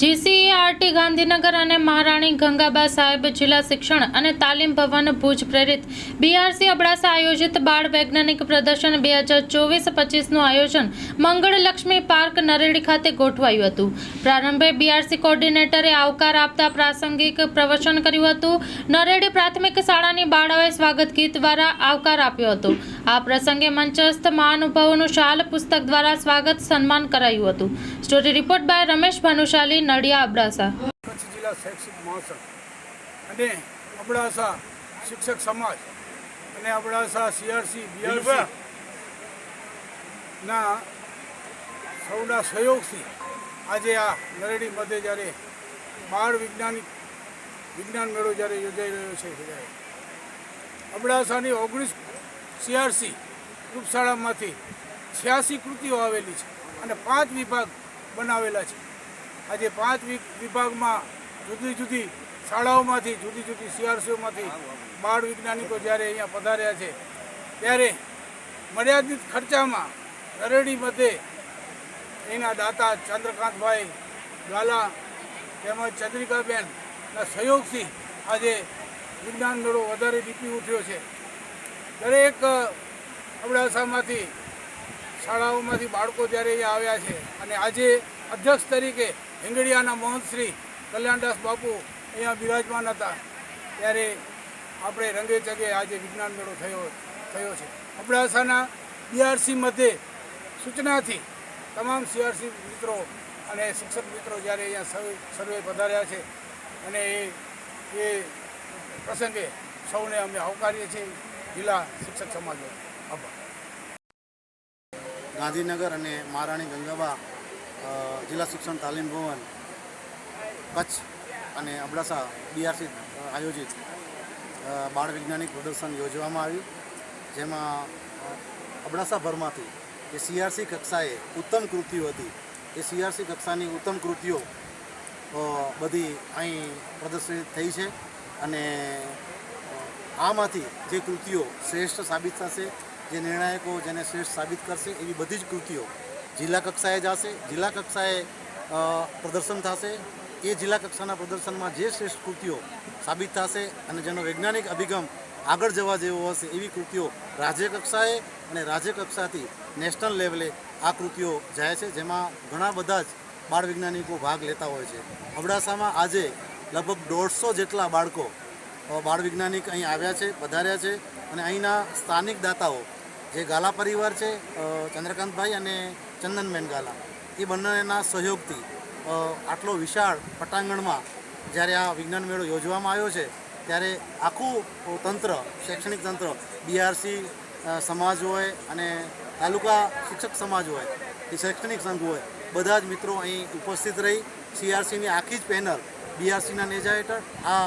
GCERT, Gandhinagar અને મહારાણી ગંગાબા સાહેબ જિલ્લા શિક્ષણ અને તાલીમ ભવન ભુજ પ્રેરિત બીઆરસી અબડાસા આયોજિત બાળ વૈજ્ઞાનિક પ્રદર્શન બે હજાર ચોવીસ પચીસનું આયોજન મંગળ લક્ષ્મી પાર્ક નરેડી ખાતે ગોઠવાયું હતું. પ્રારંભે બીઆરસી કોર્ડિનેટરે આવકાર આપતા પ્રાસંગિક પ્રવચન કર્યું હતું. નરેડી પ્રાથમિક શાળાની બાળાઓએ સ્વાગત ગીત દ્વારા આવકાર આપ્યો હતો. આ પ્રસંગે મંચસ્થ મહાનુભાવોનું શાલ પુસ્તક દ્વારા સ્વાગત સન્માન કરાયું હતું. Story report by Ramesh Bhanushali Nadiya Abdasa. Kutch જિલ્લા શૈક્ષિક મહોત્સવ અને અબડાસા શિક્ષક સમાજ અને અબડાસા સીઆરસી બીઆરસી ના સૌના સહયોગથી આજે આ નરેડી મધ્ય જ્યારે બાળ વૈજ્ઞાનિક વિજ્ઞાન મેળો જ્યારે યોજાઈ રહ્યો છે. અબડાસાની ઓગણીસ સીઆરસી રૂપશાળામાંથી છ્યાસી કૃતિઓ આવેલી છે અને પાંચ વિભાગ બનાવેલા છે. આજે પાંચ વિભાગમાં જુદી જુદી શાળાઓમાંથી, જુદી જુદી સીઆરસીઓમાંથી બાળ વૈજ્ઞાનિકો જ્યારે અહીંયા પધાર્યા છે, ત્યારે મર્યાદિત ખર્ચામાં નરેડી મધ્યે એના દાતા ચંદ્રકાંતભાઈ ગાલા તેમજ ચંદ્રિકાબેનના સહયોગથી આજે વિજ્ઞાન મેળો વધારે દીપી ઉઠ્યો છે. દરેક અબડાસામાંથી, શાળાઓમાંથી બાળકો જ્યારે અહીંયા આવ્યા છે અને આજે અધ્યક્ષ તરીકે હિંગડિયાના મોહનશ્રી કલ્યાણદાસ બાપુ અહીંયા બિરાજમાન હતા, ત્યારે આપણે રંગે ચગે આજે વિજ્ઞાન મેળો થયો થયો છે. અબડાસાના બીઆરસી મધ્યે સૂચનાથી તમામ સીઆરસી મિત્રો અને શિક્ષક મિત્રો જ્યારે અહીંયા સર્વે પધાર્યા છે અને એ એ પ્રસંગે સૌને અમે આવકારીએ છીએ. જિલ્લા શિક્ષક સમાજ આભાર. ગાંધીનગર અને મહારાણી ગંગાબા જિલ્લા શિક્ષણ તાલીમ ભવન, કચ્છ અને અબડાસા બીઆરસી આયોજિત બાળ વૈજ્ઞાનિક પ્રદર્શન યોજવામાં આવ્યું. જેમાં અબડાસાભરમાંથી જે સીઆરસી કક્ષાએ ઉત્તમ કૃતિઓ હતી, એ સીઆરસી કક્ષાની ઉત્તમ કૃતિઓ બધી અહીં પ્રદર્શિત થઈ છે. અને આમાંથી જે કૃતિઓ શ્રેષ્ઠ સાબિત થશે, જે નિર્ણાયકો જેને શ્રેષ્ઠ સાબિત કરશે, એવી બધી જ કૃતિઓ જિલ્લા કક્ષાએ જશે. જિલ્લા કક્ષાએ પ્રદર્શન થશે. એ જિલ્લા કક્ષાના પ્રદર્શનમાં જે શ્રેષ્ઠ કૃતિઓ સાબિત થશે અને જેનો વૈજ્ઞાનિક અભિગમ આગળ જવા જેવો હશે, એવી કૃતિઓ રાજ્ય કક્ષાએ અને રાજ્ય કક્ષાથી નેશનલ લેવલે આ કૃતિઓ જાય છે, જેમાં ઘણા બધા જ બાળ વૈજ્ઞાનિકો ભાગ લેતા હોય છે. અબડાસામાં આજે લગભગ દોઢસો જેટલા બાળકો બાળ વૈજ્ઞાનિક અહીં આવ્યા છે, પધાર્યા છે અને અહીંના સ્થાનિક દાતાઓ, જે ગાલા પરિવાર છે ચંદ્રકાંતભાઈ અને ચંદનબેન ગાલા એ બંનેના સહયોગથી આટલો વિશાળ પટાંગણમાં જ્યારે આ વિજ્ઞાન મેળો યોજવામાં આવ્યો છે, ત્યારે આખું તંત્ર, શૈક્ષણિક તંત્ર બીઆરસી સમાજ હોય અને તાલુકા શિક્ષક સમાજ હોય, કે શૈક્ષણિક સંઘ હોય, બધા જ મિત્રો અહીં ઉપસ્થિત રહી સીઆરસીની આખી જ પેનલ બીઆરસીના નેજા હેઠળ આ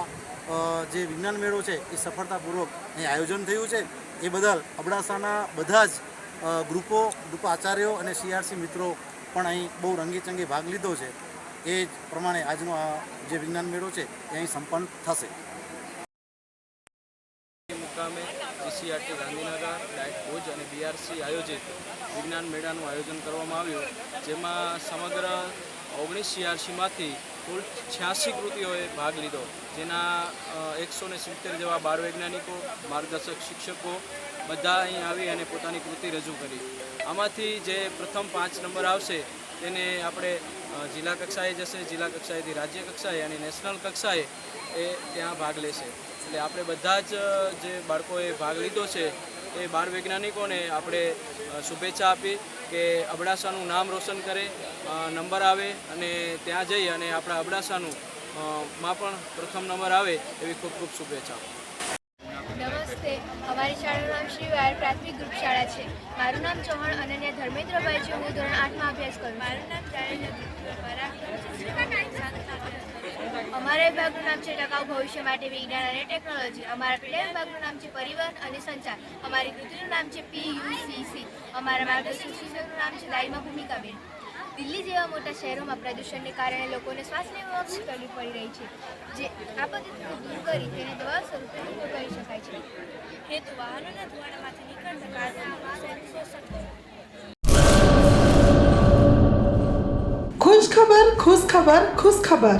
જે વિજ્ઞાન મેળો છે, એ સફળતાપૂર્વક અહીં આયોજન થયું છે. એ બદલ અબડાસાના બધા જ ગ્રુપો, ગ્રુપ આચાર્યો અને સીઆરસી મિત્રો પણ અહીં બહુ રંગીચંગી ભાગ લીધો છે. એ જ પ્રમાણે આજનો આ જે વિજ્ઞાન મેળો છે, એ અહીં સંપન્ન થશે. મુકામે જીસીઆરટી ગાંધીનગર ડાયટ ભુજ અને બીઆરસી આયોજિત વિજ્ઞાન મેળાનું આયોજન કરવામાં આવ્યું, જેમાં સમગ્ર ઓગણીસ સીઆરસીમાંથી કુલ છ્યાસી કૃતિઓએ ભાગ લીધો. જેના એકસો ને સિત્તેર જેવા બાળ વૈજ્ઞાનિકો માર્ગદર્શક શિક્ષકો બધા અહીં આવી અને પોતાની કૃતિ રજૂ કરી. આમાંથી જે પ્રથમ પાંચ નંબર આવશે, તેને આપણે જિલ્લા કક્ષાએ જશે, જિલ્લા કક્ષાએથી રાજ્ય કક્ષાએ અને નેશનલ કક્ષાએ એ ત્યાં ભાગ લેશે. એટલે આપણે બધા જ જે બાળકોએ ભાગ લીધો છે એ બાળ વૈજ્ઞાનિકોને આપણે શુભેચ્છા આપી કે અબડાસાનું નામ રોશન કરે નંબર આવે અને ત્યાં જઈ અને આપણા અબડાસાનું માં પણ પ્રથમ નંબર આવે એવી ખૂબ ખૂબ શુભેચ્છા નમસ્તે. અમારી શાળાનું નામ શ્રી વાયર પ્રાથમિક ગ્રુપ શાળા છે. મારું નામ ચૌહાણ અનન્યા ધર્મેન્દ્રભાઈ છે. હું ધોરણ આઠમાં અભ્યાસ કરું મારું નામ અમારા વિભાગનું નામ છે ટકાઉ ભવિષ્ય માટે વિજ્ઞાન અને ટેકનોલોજી. અમારા પેટા વિભાગનું નામ છે પરિવહન અને સંચાર. અમારી કૃતિનું નામ છે પીયુસીસી અમારા માર્ગદર્શક નામ છે દાઈમા ભૂમિકાબેન. દિલ્હી જેવા મોટા શહેરોમાં પ્રદૂષણને કારણે લોકોને શ્વાસ લેવામાં મુશ્કેલી પડી રહી છે. જે આ પદ્ધતિને દૂર કરી તેને દવા સ્વરૂપે ઉપયોગ કરી શકાય છે. હેતુ વાહનોના ધુમાડામાંથી નીકળતા કાર્બન ખુશ ખુશખબર ખુશખબર ખુશખબર.